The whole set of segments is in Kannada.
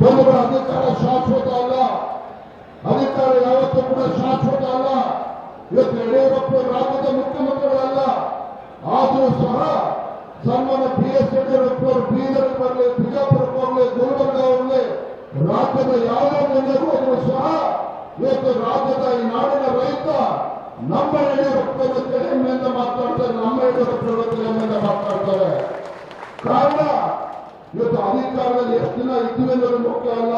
ಬಂಧುಗಳ ಅಧಿಕಾರ ಶಾಶ್ವತ ಅಲ್ಲ. ಅಧಿಕಾರ ಯಾವತ್ತೂ ಕೂಡ ಶಾಶ್ವತ ಅಲ್ಲ. ಇವತ್ತು ಯಡಿಯೂರಪ್ಪ ರಾಜ್ಯದ ಮುಖ್ಯಮಂತ್ರಿಗಳಲ್ಲ. ಆದರೂ ಸಹ ಸನ್ಮಾನ ಬಿ ಎಸ್ ಯಡಿಯೂರಪ್ಪ ಬೀದರ್ ಬರಲಿ, ಬಿಜಾಪುರಕ್ಕೆ ಹೋಗಲಿ, ಗುಲ್ಬರ್ಗ ಹೋಗಲಿ, ರಾಜ್ಯದ ಯಾವುದೇ ಜಿಲ್ಲೆಗೂ ಹೋದರೂ ಸಹ ಇವತ್ತು ರಾಜ್ಯದ ಈ ನಾಡಿನ ರೈತ ನಮ್ಮ ಯಡಿಯೂರಪ್ಪ ಹೆಮ್ಮೆಯಿಂದ ಮಾತನಾಡ್ತಾರೆ ನಮ್ಮ ಯಡಿಯೂರಪ್ಪ ಹೆಮ್ಮೆಯಿಂದ ಮಾತನಾಡ್ತಾರೆ ಕಾರಣ ಇವತ್ತು ಅಧಿಕಾರದಲ್ಲಿ ಎಷ್ಟು ದಿನ ಇದ್ವಿ ಅನ್ನೋದು ಮುಖ್ಯ ಅಲ್ಲ.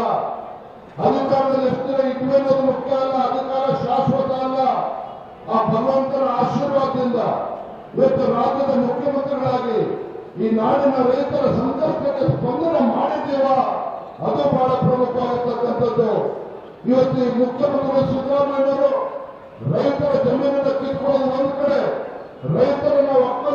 ಅಧಿಕಾರದಲ್ಲಿ ಎಷ್ಟು ದಿನ ಇದ್ವಿ ಅನ್ನೋದು ಮುಖ್ಯ ಅಲ್ಲ. ಅಧಿಕಾರ ಶಾಶ್ವತ ಅಲ್ಲ. ಆ ಭಗವಂತನ ಆಶೀರ್ವಾದದಿಂದ ಇವತ್ತು ರಾಜ್ಯದ ಮುಖ್ಯಮಂತ್ರಿಗಳಾಗಿ ಈ ನಾಡಿನ ರೈತರ ಸಂಕಷ್ಟಕ್ಕೆ ಸ್ಪಂದನೆ ಮಾಡಿದ್ದೇವಾ? ಅದು ಬಹಳ ಪ್ರಮುಖವಾಗಿರ್ತಕ್ಕಂಥದ್ದು ಇವತ್ತು ಈ ಮುಖ್ಯಮಂತ್ರಿ ಸಿದ್ದರಾಮಯ್ಯವರು ರೈತರ ಜಮೀನನ್ನು ಕಿತ್ಕೊಳ್ಳೋದು ಒಂದು ಕಡೆ. ರೈತರನ್ನ ಒಕ್ಕಲೆಬ್ಬಿಸ್ತಕ್ಕಂಥ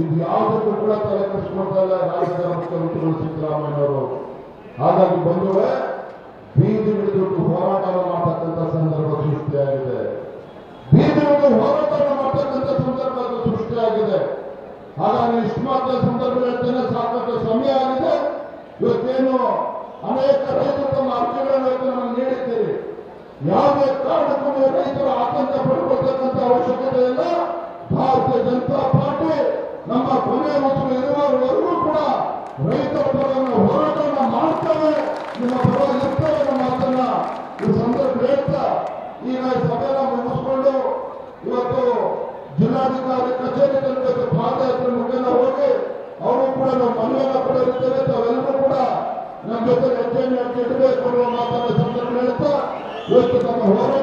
ಇದೆ ಯಾವುದಕ್ಕೂ ಕೂಡ ತಲೆ ಕೆಡಿಸ್ಕೊಳ್ತಾ ಇಲ್ಲ ರಾಜ್ಯದ ಮುಖ್ಯಮಂತ್ರಿಗಳು ಸಿದ್ದರಾಮಯ್ಯವರು ಹಾಗಾಗಿ ಬಂಧುಗಳೇ, ಬೀದಿ ಬಿಡಿದು ಹೋರಾಟ ಮಾಡತಕ್ಕಂಥ ಸಂದರ್ಭ ಸೃಷ್ಟಿಯಾಗಿದೆ. ಬೀದಿ ಬಿಡಿದು ಹೋರಾಟ ಮಾಡತಕ್ಕಂಥ ಸಂದರ್ಭ ಸೃಷ್ಟಿಯಾಗಿದೆ. ಹಾಗಾಗಿ ಇಷ್ಟು ಮಾತ್ರ ಸಂದರ್ಭ ಹೇಳ್ತೇನೆ, ಸಾಕಷ್ಟು ಸಮಯ ಆಗಿದೆ. ಇವತ್ತೇನು ಅನೇಕ ರೈತರು ತಮ್ಮ ಅರ್ಜಿಗಳನ್ನು ನೀಡಿದ್ದೀರಿ. ಯಾವುದೇ ಕಾರಣಕ್ಕೂ ರೈತರು ಆತಂಕ ಪಡ್ಕೊಳ್ತಕ್ಕಂಥ ಅವಶ್ಯಕತೆ ಇಲ್ಲ. ಭಾರತೀಯ ಜನತಾ ನಮ್ಮ ಕೊನೆಯ ಮತ್ತು ಇರುವವರೆಗೂ ಕೂಡ ರೈತ ಪರವನ್ನು ಹೋರಾಟವನ್ನು ಮಾಡ್ತೇವೆ. ನಿಮ್ಮ ಪರವಾಗಿ ಇರ್ತೇವೆ ಅನ್ನೋ ಮಾತನ್ನ ಈ ಸಂದರ್ಭ ಹೇಳ್ತಾ ಈಗ ಸಭೆನ ಮುಗಿಸ್ಕೊಂಡು ಇವತ್ತು ಜಿಲ್ಲಾಧಿಕಾರಿ ಕಚೇರಿ ತನಕ ಪಾದಯಾತ್ರೆ ಮುಖೇನ ಹೋಗಿ ಅವರು ಕೂಡ ನಮ್ಮ ಮನವಿಯನ್ನು ಪಡೆಯುತ್ತೇವೆ ತಾವೆಲ್ಲರೂ ಕೂಡ ನಮ್ಮ ಜೊತೆ ಹೆಜ್ಜೆಯನ್ನು ಇಡಬೇಕು ಅನ್ನುವ ಮಾತನ್ನ ಸಂದರ್ಭ ಹೇಳ್ತಾ ಇವತ್ತು ತಮ್ಮ ಹೋರಾಟಕ್ಕೆ